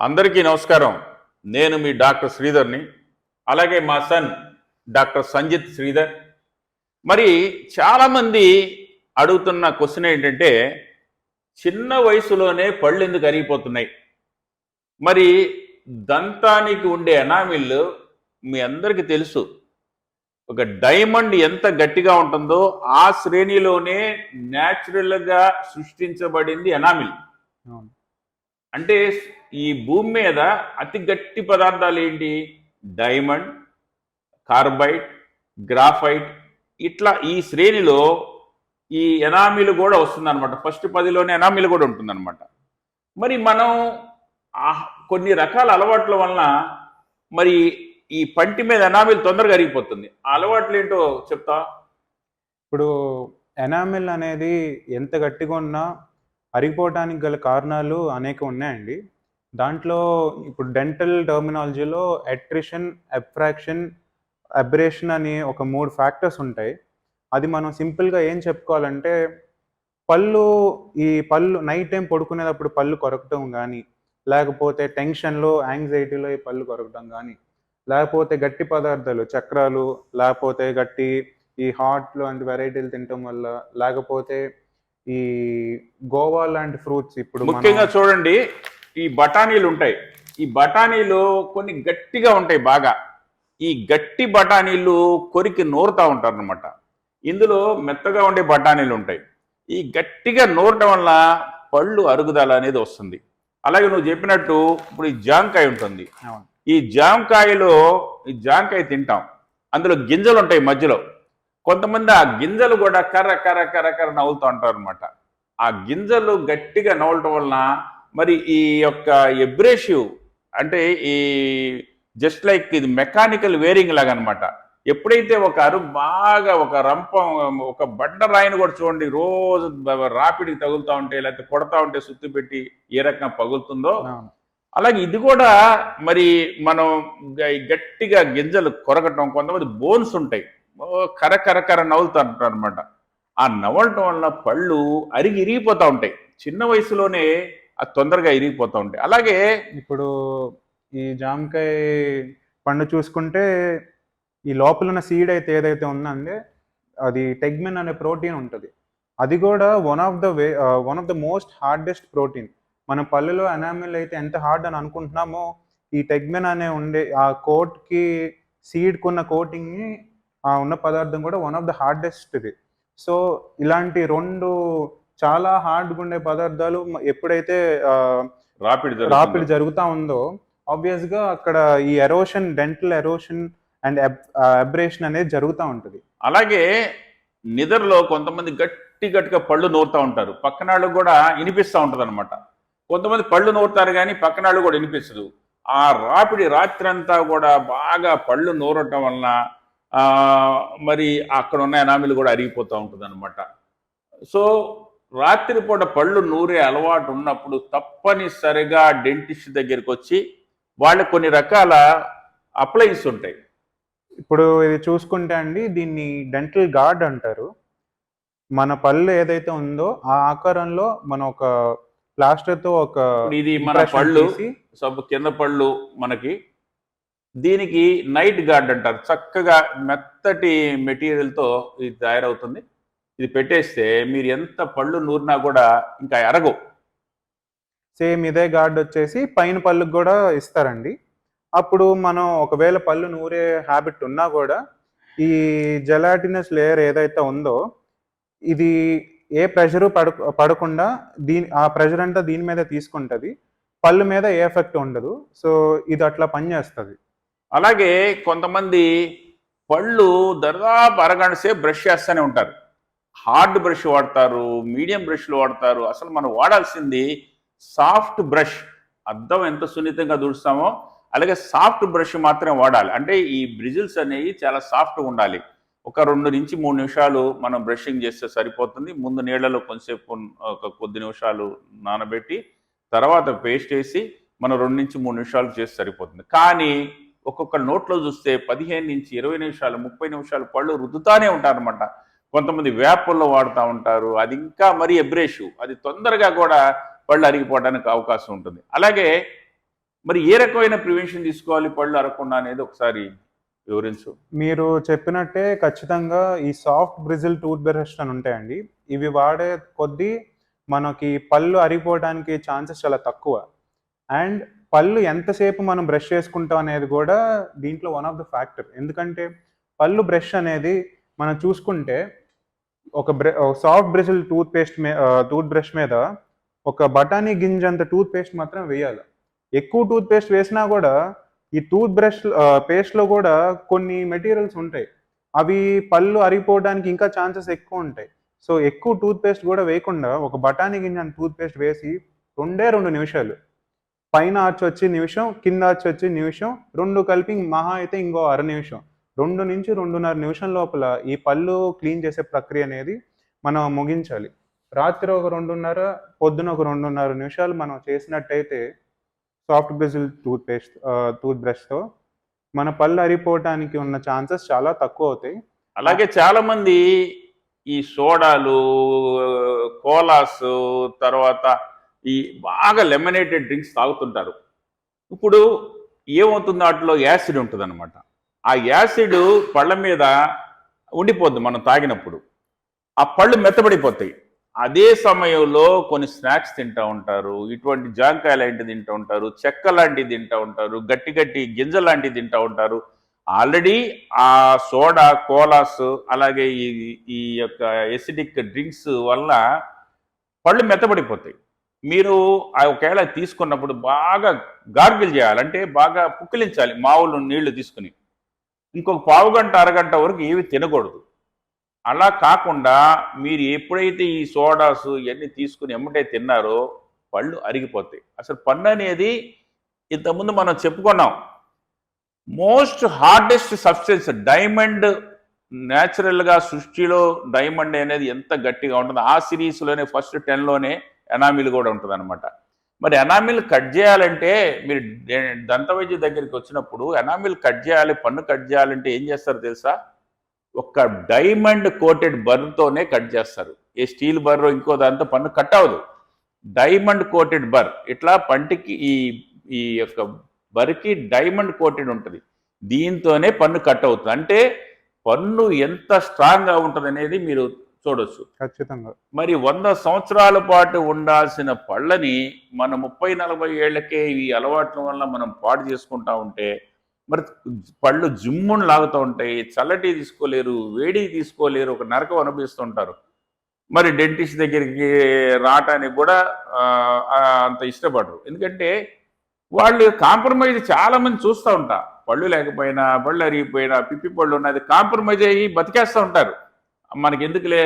అందరికీ నమస్కారం. నేను మీ డాక్టర్ శ్రీధర్ని అలాగే మా సన్ డాక్టర్ సంజిత్ శ్రీధర్. మరి చాలామంది అడుగుతున్న క్వశ్చన్ ఏంటంటే చిన్న వయసులోనే పళ్ళు ఎందుకు అరిగిపోతున్నాయి? మరి దంతానికి ఉండే ఎనామిళ్ళు మీ అందరికీ తెలుసు. ఒక డైమండ్ ఎంత గట్టిగా ఉంటుందో ఆ శ్రేణిలోనే న్యాచురల్గా సృష్టించబడింది ఎనామిల్. అంటే ఈ భూమి మీద అతి గట్టి పదార్థాలు ఏంటి? Diamond carbide graphite. ఇట్లా ఈ శ్రేణిలో ఈ ఎనామిల్ కూడా వస్తుందన్నమాట. ఫస్ట్ పదిలోనే ఎనామిల్ కూడా ఉంటుందన్నమాట. మరి మనం కొన్ని రకాల అలవాట్ల వలన మరి ఈ పంటి మీద ఎనామిల్ తొందరగా అరిగిపోతుంది. ఆ అలవాట్లు ఏంటో చెప్తా ఇప్పుడు ఎనామిల్ అనేది ఎంత గట్టిగా ఉన్నా అరిగిపోవడానికి గల కారణాలు అనేక ఉన్నాయండి. దాంట్లో ఇప్పుడు డెంటల్ టర్మినాలజీలో ఎట్రిషన్ అబ్ఫ్రాక్షన్ అబ్రేషన్ అని ఒక మూడు ఫ్యాక్టర్స్ ఉంటాయి. అది మనం సింపుల్గా ఏం చెప్పుకోవాలంటే పళ్ళు ఈ పళ్ళు నైట్ టైం పడుకునేటప్పుడు పళ్ళు కొరకటం కానీ లేకపోతే టెన్షన్లో యాంగ్జైటీలో ఈ పళ్ళు కొరకటం కానీ లేకపోతే గట్టి పదార్థాలు చక్రాలు లేకపోతే గట్టి ఈ హార్ట్ లాంటి వెరైటీలు తినటం వల్ల లేకపోతే ఈ గోవా లాంటి ఫ్రూట్స్ ఇప్పుడు ముఖ్యంగా చూడండి ఈ బఠానీలు ఉంటాయి. ఈ బఠానీలు కొన్ని గట్టిగా ఉంటాయి బాగా. ఈ గట్టి బఠానీలు కొరికి నూరుతా ఉంటారు అనమాట ఇందులో మెత్తగా ఉండే బఠానీలు ఉంటాయి. ఈ గట్టిగా నూరటం వల్ల పళ్ళు అరుగుదల అనేది వస్తుంది. అలాగే నువ్వు చెప్పినట్టు ఇప్పుడు ఈ జాంకాయ ఉంటుంది. ఈ జామకాయలో ఈ జామకాయ తింటాం. అందులో గింజలు ఉంటాయి మధ్యలో. కొంతమంది ఆ గింజలు కూడా కర్ర కర్ర కర్ర కర్ర నవ్వుతూ ఉంటారు అనమాట ఆ గింజలు గట్టిగా నవ్వటం వలన మరి ఈ యొక్క ఎబ్రేసివ్ అంటే ఈ జస్ట్ లైక్ ఇది మెకానికల్ వేరింగ్ లాగా అనమాట ఎప్పుడైతే ఒక అరు బాగా ఒక రంపం ఒక బండ రాయిని కూడా చూడండి రోజు రాపిడికి తగులుతూ ఉంటే లేకపోతే కొడతా ఉంటే సుత్తి పెట్టి ఏ రకంగా పగులుతుందో. అలాగే ఇది కూడా మరి మనం గట్టిగా గింజలు కొరకటం కొంతమంది బోన్స్ ఉంటాయి. కర కర కర నవ్వుతూ అనమాట ఆ నవ్వటం వల్ల పళ్ళు అరిగి ఇరిగిపోతూ ఉంటాయి. చిన్న వయసులోనే అది తొందరగా ఇరిగిపోతూ ఉంటాయి. అలాగే ఇప్పుడు ఈ జామకాయ పండు చూసుకుంటే ఈ లోపల ఉన్న సీడ్ అయితే ఏదైతే ఉందంటే అది టెగ్మిన్ అనే ప్రోటీన్ ఉంటుంది. అది కూడా one of the way one of the most hardest protein మన పళ్ళులో ఎనామిల్ అయితే ఎంత హార్డ్ అని అనుకుంటున్నామో ఈ టెగ్మిన్ అనే ఉండే ఆ కోట్కి సీడ్కున్న కోటింగ్ని ఉన్న పదార్థం కూడా వన్ ఆఫ్ ద హార్డెస్ట్ ఇది. సో ఇలాంటి రెండు చాలా హార్డ్గా ఉండే పదార్థాలు ఎప్పుడైతే ఆ, రాపిడి. రాపిడి జరుగుతూ ఉందో ఆబ్వియస్గా అక్కడ ఈ erosion dental erosion and abrasion అనేది జరుగుతూ ఉంటుంది. అలాగే నిద్రలో కొంతమంది గట్టి గట్టిగా పళ్ళు నూరుతూ ఉంటారు. పక్కన వాళ్ళకు కూడా వినిపిస్తూ ఉంటుంది అనమాట కొంతమంది పళ్ళు నూరుతారు కానీ పక్కన వాళ్ళు కూడా వినిపిస్తుంది. ఆ రాపిడి రాత్రంతా కూడా బాగా పళ్ళు నూరటం వలన ఆ, మరి అక్కడ ఉన్న ఎనామిలు కూడా అరిగిపోతూ ఉంటుంది అనమాట సో రాత్రిపూట పళ్ళు నూరే అలవాటు ఉన్నప్పుడు తప్పనిసరిగా డెంటిస్ట్ దగ్గరికి వచ్చి వాళ్ళకి కొన్ని రకాల అప్లయన్స్ ఉంటాయి. ఇప్పుడు ఇది చూసుకుంటే అండి దీన్ని డెంటల్ గార్డ్ అంటారు. మన పళ్ళు ఏదైతే ఉందో ఆ ఆకారంలో మనం ఒక ప్లాస్టర్తో ఒక ఇది మన పళ్ళు సబ్బు కింద పళ్ళు మనకి దీనికి నైట్ గార్డ్ అంటారు. చక్కగా మెత్తటి మెటీరియల్తో ఇది తయారవుతుంది. ఇది పెట్టేస్తే మీరు ఎంత పళ్ళు నూరినా కూడా ఇంకా ఎరగవు. సేమ్ ఇదే గార్డ్ వచ్చేసి పైన పళ్ళుకి కూడా ఇస్తారండి. అప్పుడు మనం ఒకవేళ పళ్ళు నూరే హ్యాబిట్ ఉన్నా కూడా ఈ జెలాటినస్ లేయర్ ఏదైతే ఉందో ఇది ఏ ప్రెషరు పడ పడకుండా దీని ఆ ప్రెషర్ అంతా దీని మీద తీసుకుంటుంది. పళ్ళు మీద ఏ ఎఫెక్ట్ ఉండదు. సో ఇది అట్లా పనిచేస్తుంది. అలాగే కొంతమంది పళ్ళు దర్దాపు అరగంట సేపు బ్రష్ చేస్తూనే ఉంటారు. హార్డ్ బ్రష్ వాడతారు మీడియం బ్రష్లు వాడతారు. అసలు మనం వాడాల్సింది సాఫ్ట్ బ్రష్. అద్దం ఎంత సున్నితంగా దుడుస్తామో అలాగే సాఫ్ట్ బ్రష్ మాత్రమే వాడాలి. అంటే ఈ బ్రిజిల్స్ అనేవి చాలా సాఫ్ట్గా ఉండాలి. ఒక రెండు నుంచి మూడు నిమిషాలు మనం బ్రషింగ్ చేస్తే సరిపోతుంది. ముందు నీళ్ళలో కొంతసేపు ఒక కొద్ది నిమిషాలు నానబెట్టి తర్వాత పేస్ట్ వేసి మనం రెండు నుంచి మూడు నిమిషాలు చేస్తే సరిపోతుంది. కానీ ఒక్కొక్క నోట్లో చూస్తే పదిహేను నుంచి ఇరవై నిమిషాలు ముప్పై నిమిషాలు పళ్ళు రుద్దుతానే ఉంటారనమాట కొంతమంది వేపల్లో వాడుతూ ఉంటారు అది ఇంకా మరీ ఎబ్రేషు అది తొందరగా కూడా పళ్ళు అరిగిపోవడానికి అవకాశం ఉంటుంది. అలాగే మరి ఏ రకమైన ప్రివెన్షన్ తీసుకోవాలి పళ్ళు అరగకుండా అనేది ఒకసారి వివరించు. మీరు చెప్పినట్టే ఖచ్చితంగా ఈ సాఫ్ట్ బ్రిజిల్ టూత్ బ్రష్ అని ఉంటాయండి. ఇవి వాడే కొద్దీ మనకి పళ్ళు అరిగిపోవడానికి ఛాన్సెస్ చాలా తక్కువ. అండ్ పళ్ళు ఎంతసేపు మనం బ్రష్ చేసుకుంటాం అనేది కూడా దీంట్లో వన్ ఆఫ్ ద ఫ్యాక్టర్ ఎందుకంటే పళ్ళు బ్రష్ అనేది మనం చూసుకుంటే ఒక బ్ర సాఫ్ట్ బ్రిజిల్ టూత్ పేస్ట్ మీ టూత్ బ్రష్ మీద ఒక బఠానీ గింజంత టూత్ పేస్ట్ మాత్రం వేయాలి. ఎక్కువ టూత్ పేస్ట్ వేసినా కూడా ఈ టూత్ బ్రష్ పేస్ట్లో కూడా కొన్ని మెటీరియల్స్ ఉంటాయి. అవి పళ్ళు అరిగిపోవడానికి ఇంకా ఛాన్సెస్ ఎక్కువ ఉంటాయి. సో ఎక్కువ టూత్ పేస్ట్ కూడా వేయకుండా ఒక బఠానీ గింజ టూత్ పేస్ట్ వేసి రెండే రెండు నిమిషాలు పైన ఆర్చ్ వచ్చి నిమిషం కింద ఆర్చ్ వచ్చి నిమిషం రెండు కలిపి మహా అయితే ఇంకో అర నిమిషం. రెండు నుంచి రెండున్నర నిమిషం లోపల ఈ పళ్ళు క్లీన్ చేసే ప్రక్రియ అనేది మనం ముగించాలి. రాత్రి ఒక రెండున్నర పొద్దున ఒక రెండున్నర నిమిషాలు మనం చేసినట్టయితే soft bristle tooth paste tooth బ్రష్తో మన పళ్ళు అరిపోవటానికి ఉన్న ఛాన్సెస్ చాలా తక్కువ అవుతాయి. అలాగే చాలా మంది ఈ సోడాలు కోలాస్ తర్వాత ఈ బాగా లెమినేటెడ్ డ్రింక్స్ తాగుతుంటారు. ఇప్పుడు ఏమవుతుంది వాటిలో? యాసిడ్ ఉంటుందన్నమాట. ఆ యాసిడ్ పళ్ళ మీద ఉండిపోద్ది మనం తాగినప్పుడు. ఆ పళ్ళు మెత్తబడిపోతాయి. అదే సమయంలో కొన్ని స్నాక్స్ తింటూ ఉంటారు. ఇటువంటి జాంకాయ లాంటివి తింటూ ఉంటారు. చెక్క లాంటివి తింటూ ఉంటారు. గట్టి గట్టి గింజ లాంటివి తింటూ ఉంటారు. ఆల్రెడీ ఆ సోడా కోలాస్ అలాగే ఈ ఈ యొక్క ఎసిడిక్ డ్రింక్స్ వల్ల పళ్ళు మెత్తబడిపోతాయి. మీరు ఆ ఒకవేళ తీసుకున్నప్పుడు బాగా గార్గిల్ చేయాలంటే బాగా పుక్కిలించాలి. మావులు నీళ్ళు తీసుకుని. ఇంకొక పావు గంట అరగంట వరకు ఏవి తినకూడదు. అలా కాకుండా మీరు ఎప్పుడైతే ఈ సోడాస్ ఇవన్నీ తీసుకుని ఎమ్మటే తిన్నారో పళ్ళు అరిగిపోతాయి. అసలు పన్ను అనేది ఇంతకుముందు మనం చెప్పుకున్నాం. మోస్ట్ హార్డెస్ట్ సబ్స్టెన్స్ డైమండ్ న్యాచురల్గా సృష్టిలో డైమండ్ అనేది ఎంత గట్టిగా ఉంటుందో. ఆ సిరీస్లోనే ఫస్ట్ టెన్లోనే ఎనామిల్ కూడా ఉంటుంది అనమాట మరి ఎనామిల్ కట్ చేయాలంటే మీరు దంత వైద్య దగ్గరికి వచ్చినప్పుడు ఎనామిల్ కట్ చేయాలి పన్ను కట్ చేయాలంటే ఏం చేస్తారు తెలుసా? ఒక్క డైమండ్ కోటెడ్ బర్తోనే కట్ చేస్తారు. ఏ స్టీల్ బర్ ఇంకో దాంతో పన్ను కట్ అవ్వదు. డైమండ్ కోటెడ్ బర్ ఇట్లా పంటికి ఈ ఈ యొక్క బర్కి డైమండ్ కోటెడ్ ఉంటుంది. దీంతోనే పన్ను కట్ అవుతుంది. అంటే పన్ను ఎంత స్ట్రాంగ్గా ఉంటుంది అనేది మీరు చూడొచ్చు. ఖచ్చితంగా. మరి వంద సంవత్సరాల పాటు ఉండాల్సిన పళ్ళని మన ముప్పై నలభై ఏళ్ళకే ఈ అలవాట్ల వల్ల మనం పాడు చేసుకుంటా ఉంటే మరి పళ్ళు జిమ్మును లాగుతూ ఉంటాయి చల్లటి తీసుకోలేరు వేడి తీసుకోలేరు ఒక నరకం అనుభవిస్తుంటారు మరి డెంటిస్ట్ దగ్గరికి రావటానికి కూడా అంత ఇష్టపడరు. ఎందుకంటే వాళ్ళు కాంప్రమైజ్ చాలా మంది చూస్తూ ఉంటా. పళ్ళు లేకపోయినా పళ్ళు అరిగిపోయినా పిప్పి పళ్ళు ఉన్నది కాంప్రమైజ్ అయ్యి బతికేస్తూ ఉంటారు. మనకి ఎందుకులే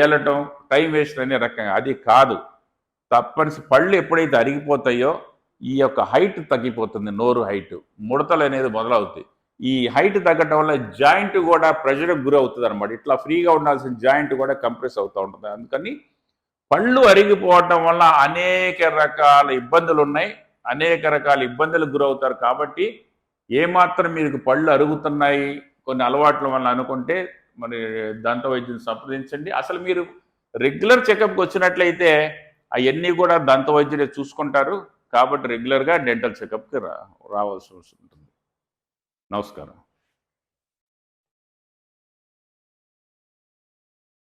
వెళ్ళటం టైం వేస్ట్ అనే రకంగా అది కాదు. తప్పనిసరి పళ్ళు ఎప్పుడైతే అరిగిపోతాయో ఈ యొక్క హైట్ తగ్గిపోతుంది నోరు హైట్. ముడతలు అనేది మొదలవుతాయి. ఈ హైట్ తగ్గటం వల్ల జాయింట్ కూడా ప్రెషర్కి గురి అవుతుంది అనమాట ఇట్లా ఫ్రీగా ఉండాల్సిన జాయింట్ కూడా కంప్రెస్ అవుతూ ఉంటుంది. అందుకని పళ్ళు అరిగిపోవటం వల్ల అనేక రకాల ఇబ్బందులు ఉన్నాయి. అనేక రకాల ఇబ్బందులకు గురవుతారు. కాబట్టి ఏమాత్రం మీకు పళ్ళు అరుగుతున్నాయి కొన్ని అలవాట్ల వల్ల అనుకుంటే మరి దంత వైద్యుని సంప్రదించండి. అసలు మీరు రెగ్యులర్ చెకప్కి వచ్చినట్లయితే అవన్నీ కూడా దంత వైద్యులే చూసుకుంటారు. కాబట్టి రెగ్యులర్గా డెంటల్ చెకప్కి రా రావాల్సి ఉంటుంది నమస్కారం.